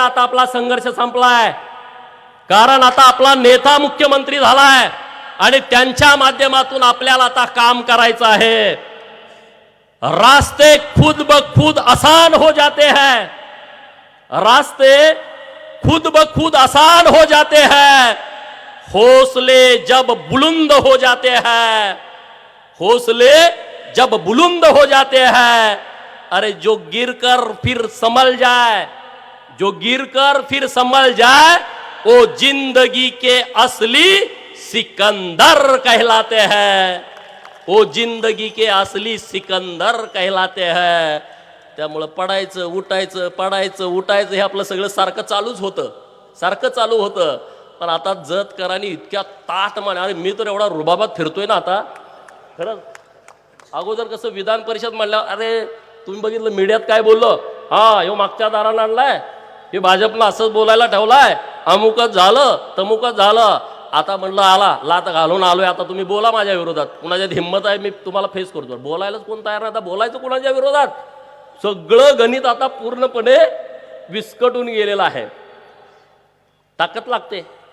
आता आपला संघर्ष संपलाय. कारण आता आपला नेता मुख्यमंत्री झालाय आणि त्यांच्या माध्यमातून आपल्याला आता काम करायचं आहे. रास्ते खुद ब खुद आसान हो जाते हैं. रास्ते खुद ब खुद आसान हो जाते हैं. हौसले जब बुलंद हो जाते हैं. हौसले जब बुलंद हो जाते हैं. अरे जो गिरकर फिर संभल जाए जो गिरकर फिर संभल जाए वो जिंदगी के असली सिकंदर कहलाते हैं। वो जिंदगी के असली सिकंदर कहलाते हैं। त्यामुळं पडायचं उठायचं पडायचं उठायचं हे आपलं सगळं सारखं चालूच होतं. सारखं चालू होतं. पण आता जत करानी इतक्या ताट माने अरे मी तर एवढा रुबाबात फिरतोय ना आता. खरंच अगोदर कसं विधान परिषद म्हणलं अरे तुम्ही बघितलं मीडियात काय बोललो? हा ह्यो मागच्या दाराला आणलाय. हे भाजपनं असंच बोलायला ठेवलाय. अमुकच झालं तमुकच झालं. आता म्हणलं आला लात घालून आलोय. आता तुम्ही बोला माझ्या विरोधात. कुणाच्यात हिंमत आहे मी तुम्हाला फेस करतो. बोलायलाच कोण तयार नाही. आता बोलायचं कुणाच्या विरोधात? सगळं गणित आता पूर्णपणे विस्कटून गेलेलं आहे. ताकद लागते.